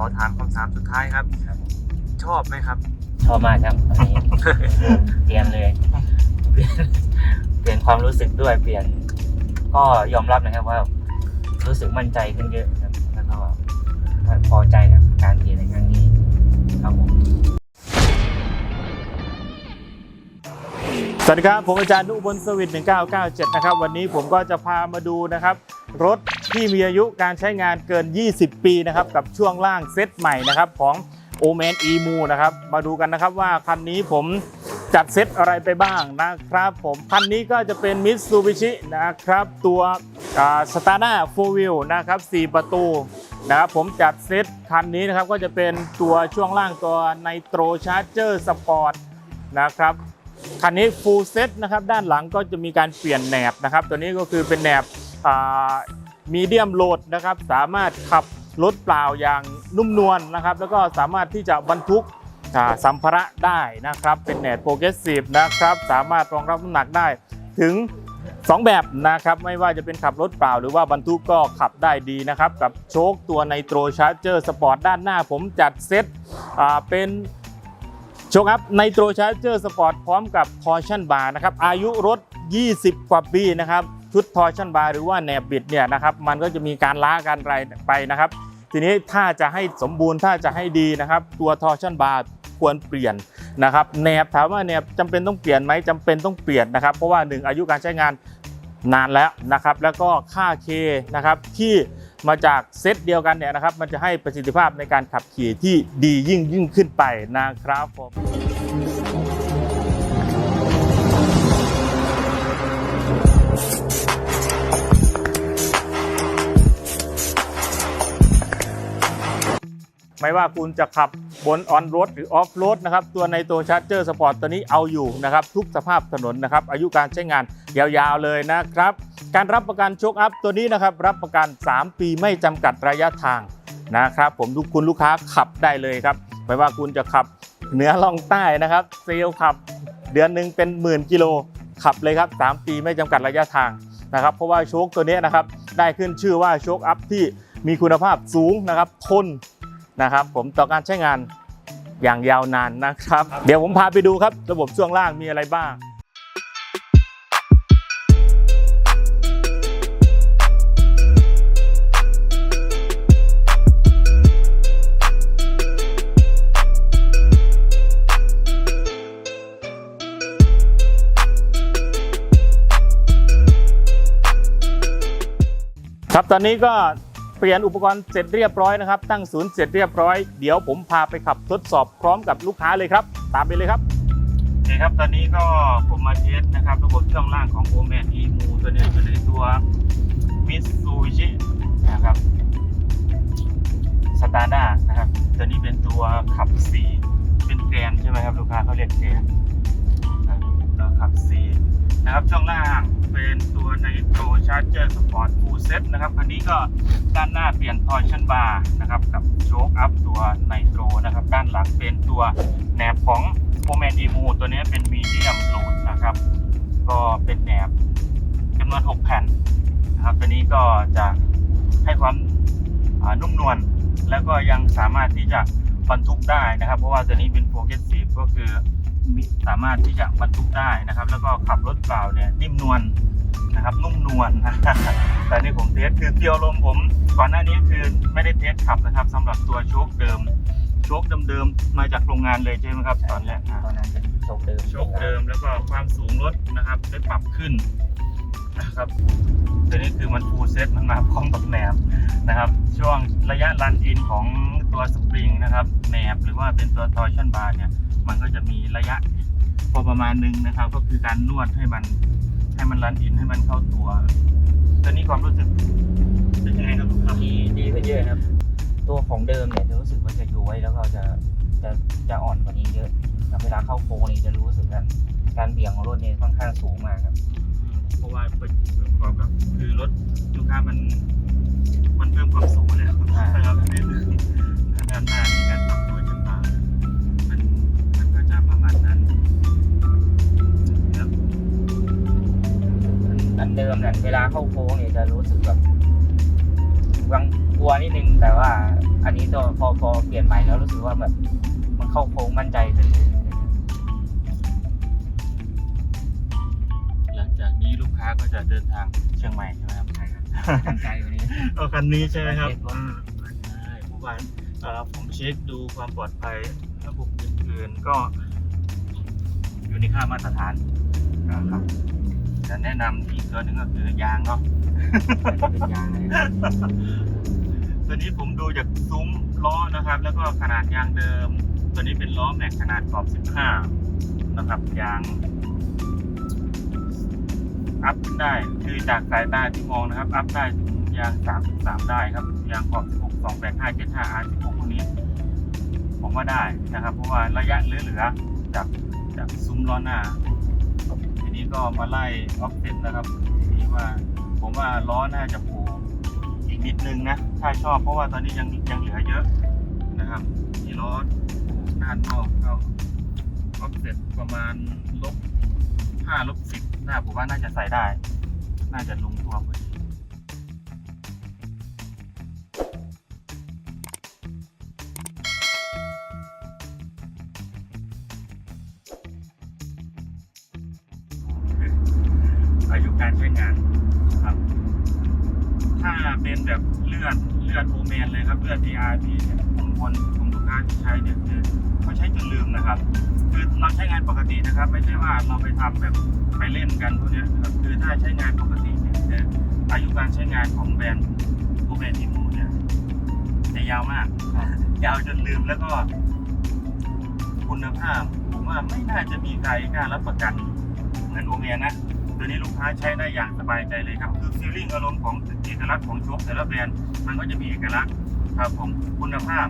อถามคำถามสุดท้ายครับครับ ชอบไหมครับ ชอบมากครับตอนนี้ เปลี่ยนเลย เปลี่ยนเปลี่ยนความรู้สึกด้วยเปลี่ยน ก็ยอมรับนะครับว่า รู้สึกมั่นใจขึ้นเยอะครับแล้วก็พอใจกับการเปลี่ยนในครั้งนี้ สวัสดีครับ ผมอาจารย์นุบลสวิต1997 นะครับ วันนี้ผมก็จะพามาดูนะครับ รถที่มีอายุการใช้งานเกิน 20 ปีนะครับ กับช่วงล่างเซตใหม่นะครับของ o m a n e m u นะครับ มาดูกันนะครับว่าคันนี้ผมจัดเซตอะไรไปบ้างนะครับ ผมคันนี้ก็จะเป็น Mitsubishi นะครับ ตัวสตาร์น่าโฟวิลนะครับ 4 ประตูนะครับผมจัดเซตคันนี้นะครับก็จะเป็นตัวช่วงล่างตัว Nitro Charger Sport นะครับ คันนี้ full set นะครับด้านหลังก็จะมีการเปลี่ยนแหนบนะครับ ตัวนี้ก็คือเป็นแหนบมีเดียมโหลดนะครับ สามารถขับรถเปล่าอย่างนุ่มนวลนะครับ แล้วก็สามารถที่จะบรรทุกสัมภาระได้นะครับ เป็นแหนบโปรเกรสซีฟนะครับ สามารถรองรับน้ำหนักได้ถึง 2 แบบนะครับ ไม่ว่าจะเป็นขับรถเปล่า หรือว่าบรรทุกก็ขับได้ดีนะครับ กับโชคตัวไนโตรชาร์เจอร์สปอร์ตด้านหน้าผมจัดเซตเป็น โชคอัพไนโตรชาร์เจอร์สปอร์ตพร้อมกับทอร์ชันบาร์นะครับอายุรถ 20 กว่าปีนะครับชุดทอร์ชันบาร์หรือว่าแหนบบิดเนี่ยนะครับมันก็จะมีการล้าการไรไปนะครับทีนี้ถ้าจะให้สมบูรณ์ถ้าจะให้ดีนะครับ ตัวทอร์ชันบาร์ควรเปลี่ยนนะครับแหนบถามว่าแหนบจำเป็นต้องเปลี่ยนไหมจำเป็นต้องเปลี่ยนนะครับ เพราะว่าหนึ่งอายุการใช้งานนานแล้วนะครับ แล้วก็ค่าเคนะครับที่ มาจากเซตเดียวกันเนี่ยนะครับ มันจะให้ประสิทธิภาพในการขับขี่ที่ดียิ่งยิ่งขึ้นไปนะครับผมไม่ว่าคุณจะขับบนออนโรดหรือออฟโรดนะครับตัวในตัวชาร์เจอร์สปอร์ตตัวนี้เอาอยู่นะครับทุกสภาพถนนนะครับอายุการใช้งานยาวๆเลยนะครับ การรับประกันโชคอัพตัวนี้นะครับรับประกัน 3 ปีไม่จำกัดระยะทางนะครับผมทุกคุณลูกค้าขับได้เลยครับไม่ว่าคุณจะขับเหนือล่องใต้นะครับเซลขับเดือนหนึ่งเป็นหมื่นกิโลขับเลยครับ 3 ปีไม่จำกัดระยะทางนะครับเพราะว่าโชคตัวนี้นะครับได้ขึ้นชื่อว่าโชคอัพที่มีคุณภาพสูงนะครับทนนะครับผมต่อการใช้งานอย่างยาวนานนะครับ เดี๋ยวผมพาไปดูครับ ระบบช่วงล่างมีอะไรบ้าง ครับตอนนี้ก็เปลี่ยนอุปกรณ์เสร็จเรียบร้อยนะครับ ตั้งศูนย์เสร็จเรียบร้อยเดี๋ยวผมพาไปขับทดสอบพร้อมกับลูกค้าเลยครับ ตามไปเลยครับโอเคครับตอนนี้ก็ผมมาเทสนะครับ ระบบช่องล่างของโอแมนอีมูตัวนี้อยู่ในตัวมิตซูบิชินะครับสตาร์ด้านะครับ ตัวนี้เป็นตัวขับสีเป็นแกรนใช่ไหมครับลูกค้าเขาเรียกแกรนนะครับแล้วขับสี นะครับช่องล่างเป็นตัวในโตรชาร์เจอร์สปอร์ตฟูลเซ็ตนะครับอันนี้ก็ด้านหน้าเปลี่ยนทอร์ชันบาร์นะครับกับโชคอัพตัวไนโตรนะครับด้านหลังเป็นตัวแหนบของโฟแมนอีมูตัวนี้เป็นมีเดียมโหลดนะครับ ก็เป็นแหนบจำนวน 6 แผ่นนะครับตัวนี้ก็จะให้ความนุ่มนวลแล้วก็ยังสามารถที่จะบรรทุกได้นะครับ เพราะว่าตัวนี้เป็นโปรเกรสซีฟก็คือ สามารถที่จะบรรทุกได้นะครับ แล้วก็ขับรถเปล่าเนี่ยนิ่มนวลนะครับ นุ่มนวลแต่นี่ผมเทสคือเกียวลมผมก่อนหน้านี้คือไม่ได้เทสขับนะครับสำหรับตัวโชคเดิมโชคเดิมๆมาจากโรงงานเลยใช่ไหมครับ ตอนแรกอ่าตอนนั้นเป็นโชคเดิมโชคเดิมแล้วก็ความสูงรถนะครับ ได้ปรับขึ้นนะครับตัวนี้คือมันฟูลเซ็ตมันมาพร้อมกับแหนบนะครับ ช่วงระยะรันอินของตัวสปริงนะครับแหนบหรือว่าเป็นตัวทอร์ชันบาร์เนี่ย มันก็จะมีระยะพอประมาณหนึงนะครับ ก็คือการนวดให้มันให้มันรันอินให้มันเข้าตัวตัวนี้ความรู้สึกเป็นยังไงครับครับดีดีขึ้นเยอะครับ ตัวของเดิมเนี่ยจะรู้สึกว่าจะอยู่ไว้แล้วก็จะจะจะอ่อนกว่านี้เยอะครับเวลาเข้าโค้งนี่จะรู้สึกกันการเบี่ยงของรถเนี่ยค่อนข้างสูงมากครับ เพราะว่าประกอบกับคือรถลูกค้ามัน มันเพิ่มความสูงแล้วอ่านะครับในเรื่องด้านหน้าในการปรั มเนี่ยเวลาเข้าโค้งเนี่ยจะรู้สึกแบบวังกลัวนิดนึงแต่ว่า อันนี้ตัวพอพอเปลี่ยนใหม่แล้วรู้สึกว่าแบบมันเข้าโค้งมั่นใจขึ้นเลยหลังจากนี้ลูกค้าก็จะเดินทางเชียงใหม่ใช่ไหมครับใช่ครับมั่นใจกว่านี้เอาคันนี้ใช่ไหมครับเห็นว่าใช่เมื่อวานเอ่อผมเช็คดูความปลอดภัยระบบอื่นๆก็อยู่ในค่ามาตรฐานนะครับ แต่แนะนำอีกตัวหนึ่งก็คือยางเนาะ เป็นยางเลยตัวนี้ผมดูจากซุ้มล้อนะครับ แล้วก็ขนาดยางเดิม ตัวนี้เป็นล้อแม็กขนาดขอบ 15 นะครับยาง อัพขึ้นได้คือจากสายตาที่มองนะครับ อัพได้ถึงยาง 33 ได้ครับยางขอบ 16 2 8 5 7 5 R 16 พวกนี้ ผมว่าได้นะครับ เพราะว่าระยะเหลือๆจากจากซุ้มล้อหน้าที นี้ก็มาไล่ออฟเซ็ตนะครับนี้ว่าผมว่าล้อน่าจะผูอีกนิดนึงนะถ้าชอบเพราะว่าตอนนี้ยังยังเหลือเยอะนะครับที่ล้อด้านนอกก็ออฟเซ็ตประมาณลบห้าลบสิบน่าผมว่าน่าจะใส่ได้ น่าจะลง การใช้งานครับ ถ้าเป็นแบบเลือดเลือดโอเมนเลยครับเลือด DRP เนี่ยของคนของลูกค้าที่ใช้เนี่ยคือเขาใช้จนลืมนะครับคือเราใช้งานปกตินะครับ ไม่ใช่ว่าเราไปทำแบบไปเล่นกันพวกเนี้ยครับคือถ้าใช้งานปกติเนี่ยคืออายุการใช้งานของแบรนด์โอเมนอิมูเนี่ยจะยาวมาก ยาวจนลืมแล้วก็คุณภาพผมว่าไม่น่าจะมีใครกล้ารับประกันเหมือนโอเมียนะ ตัวนี้ลูกค้าใช้ได้อย่างสบายใจเลยครับ คือฟีลลิ่งอารมณ์ของเอกลักษณ์ของโชคแต่ละแบรนด์มันก็จะมีเอกลักษณ์ครับผมคุณภาพ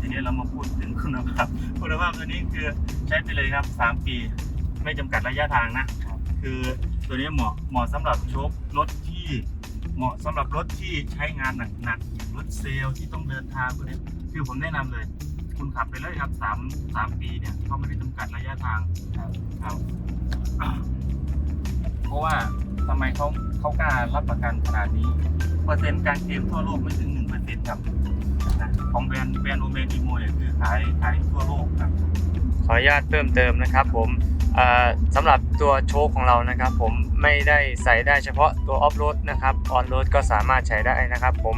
ทีนี้เรามาพูดถึงคุณภาพ คุณภาพตัวนี้คือใช้ไปเลยครับ 3 ปี ไม่จำกัดระยะทางนะ คือตัวนี้เหมาะเหมาะสำหรับโชครถที่เหมาะสำหรับรถที่ใช้งานหนักๆอย่างรถเซลที่ต้องเดินทางพวกนี้คือผมแนะนำเลย คุณขับไปเลยครับสามสามปีเนี่ยเขาไม่ได้จำกัดระยะทางครับ เพราะว่าทำไมเขาเขากล้ารับประกันขนาดนี้ เปอร์เซ็นต์การเคลมทั่วโลกไม่ถึงหนึ่งเปอร์เซ็นต์ครับของแบรนด์แบรนด์โอเมนิโมเนี่ยคือขายขายทั่วโลกครับ ขออนุญาตเพิ่มเติมนะครับผมสำหรับตัวโชคของเรานะครับผมไม่ได้ใส่ได้เฉพาะตัวออฟโรดนะครับออนโรดก็สามารถใช้ได้นะครับผม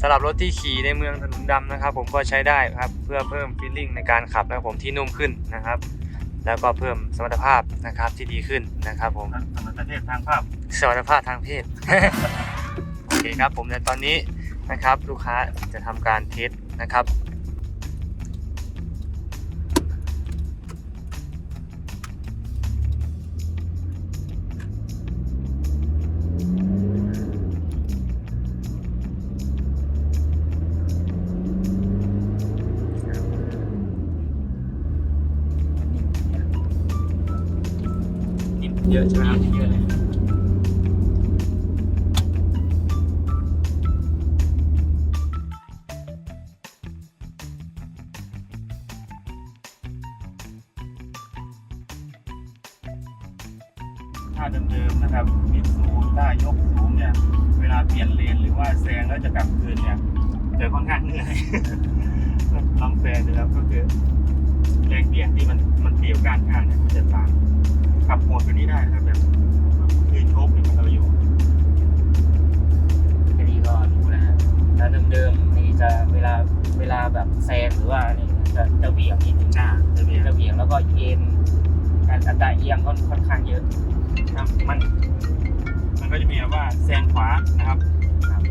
สำหรับรถที่ขี่ในเมืองถนนดำนะครับ ผมก็ใช้ได้ครับเพื่อเพิ่มฟีลลิ่งในการขับนะครับผมที่นุ่มขึ้นนะครับ แล้วก็เพิ่มสมรรถภาพนะครับที่ดีขึ้นนะครับผมทั้งสมรรถเทศทางภาพสมรรถภาพทางเพศโอเคครับผมในตอนนี้นะครับลูกค้าจะทำการเทสนะครับ เยอะใช่ไหมครับเยอะเลยถ้าเดิมๆนะครับมิดสูถ้ายกสูงเนี่ย เวลาเปลี่ยนเลนหรือว่าแซงแล้วจะกลับคืนเนี่ยจะค่อนข้างเหนื่อย ลองแซงดูครับก็คือแรงเบี่ยงที่มันมันเปรียวก้านข้างเนี่ยมันจะต่าง ขับโหมดตัวนี้ได้นะครับแบบคือโชคเนี่ยมันเอาอยู่แค่นี้ก็รู้นะฮะแล้วเดิมๆนี่จะเวลาเวลาแบบแซงหรือว่านี่จะจะเหวี่ยงนิดนึงอ่าจะเบี่ยงจะเหวี่ยงแล้วก็เอ็นการอัตราเอียงก็ค่อนข้างเยอะครับมัน มันก็จะมีแบบว่าแซงขวานะครับ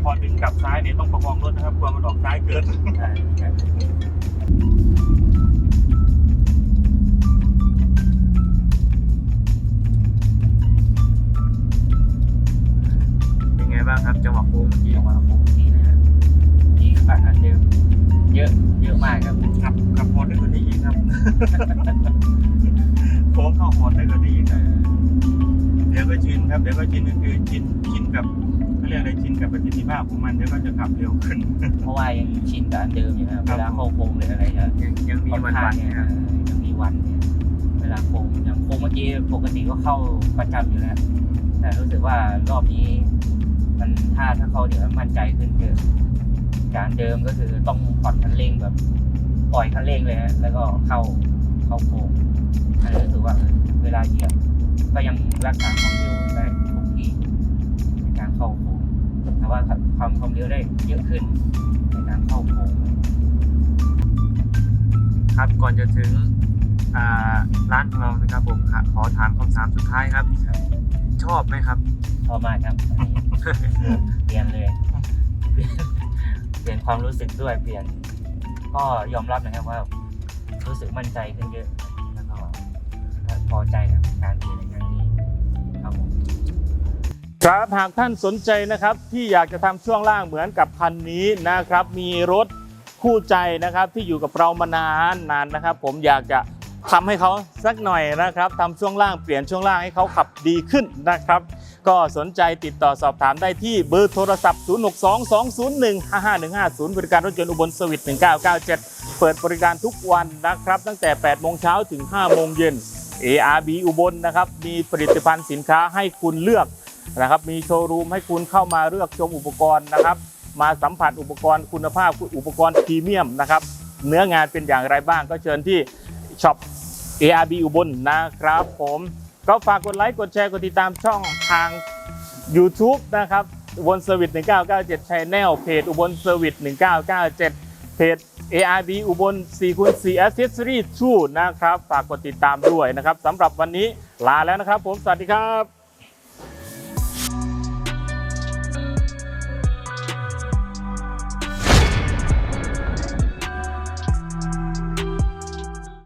พอดึงกลับซ้ายเนี่ยต้องประคองรถนะครับกลัวมันออกซ้ายเกิน โค้งเข้าโหดได้กว่านี้อีกนะเดี๋ยวก็ชินครับ เดี๋ยวก็ชินก็คือชินชินกับเขาเรียกอะไรชินกับประสิทธิภาพของมันเดี๋ยวก็จะขับเร็วขึ้น เพราะว่ายังชินกับอันเดิมอยู่นะครับครัเวบลาเข้าโค้งหรืออะไรจะยังยังมีวันวันเนี่ยนะครับยังมีวันเนี่ยเวลาโค้งอย่างโค้งเมื่อกี้ปกติก็เข้าประจำอยู่แล้วแต่รู้สึกว่ารอบนี้ มันถ้าถ้าเข้าเดี๋ยวมั่นใจขึ้นเยอะการเดิมก็คือต้องผ่อนคันเร่งแบบ ปล่อยคันเร่งเลยฮะแล้วก็เข้า เข้าโค้งอันนี้รู้สึกว่าเออเวลาเหยียบก็ยังรักษาความเร็วได้คงที่ในการเข้าโค้งแต่ว่าความความเร็วได้เยอะขึ้นในการเข้าโค้งครับก่อนจะถึงอ่าร้านของเรานะครับผมขอขอถามคำถามสุดท้ายครับ ชอบไหมครับชอบมากครับอันนี้เปลี่ยนเลยเปลี่ยนเปลี่ยนความรู้สึกด้วยเปลี่ยน ก็ยอมรับนะครับว่า รู้สึกมั่นใจขึ้นเยอะ แล้วก็พอใจกับการเปลี่ยนในครั้งนี้ครับผมครับหากท่านสนใจนะครับที่อยากจะทำช่วงล่างเหมือนกับคันนี้นะครับ มีรถคู่ใจนะครับที่อยู่กับเรามานานนานนะครับ ผมอยากจะ ทำให้เขาสักหน่อยนะครับทำช่วงล่างเปลี่ยนช่วงล่างให้เขาขับดีขึ้นนะครับ ก็สนใจติดต่อสอบถามได้ที่เบอร์โทรศัพท์ 0622015515บริการรถยนต์อุบลสวิต1997 เปิดบริการทุกวันนะครับ ตั้งแต่ 8 โมงเช้าถึง 5 โมงเย็น ARB อุบลนะครับ มีผลิตภัณฑ์สินค้าให้คุณเลือกนะครับ มีโชว์รูมให้คุณเข้ามาเลือกชมอุปกรณ์นะครับ มาสัมผัสอุปกรณ์คุณภาพอุปกรณ์พรีเมียมนะครับ เนื้องานเป็นอย่างไรบ้างก็เชิญที่ช็อป ARB อุบลนะครับผมก็ฝากกดไลค์กดแชร์กดติดตามช่องทาง YouTube นะครับอุบลเซอร์วิส1997 Channel เพจอุบลเซอร์วิส1997 เพจ ARB อุบล4คูณ4 Accessory 2นะครับ ฝากกดติดตามด้วยนะครับสำหรับวันนี้ลาแล้วนะครับผม สวัสดีครับ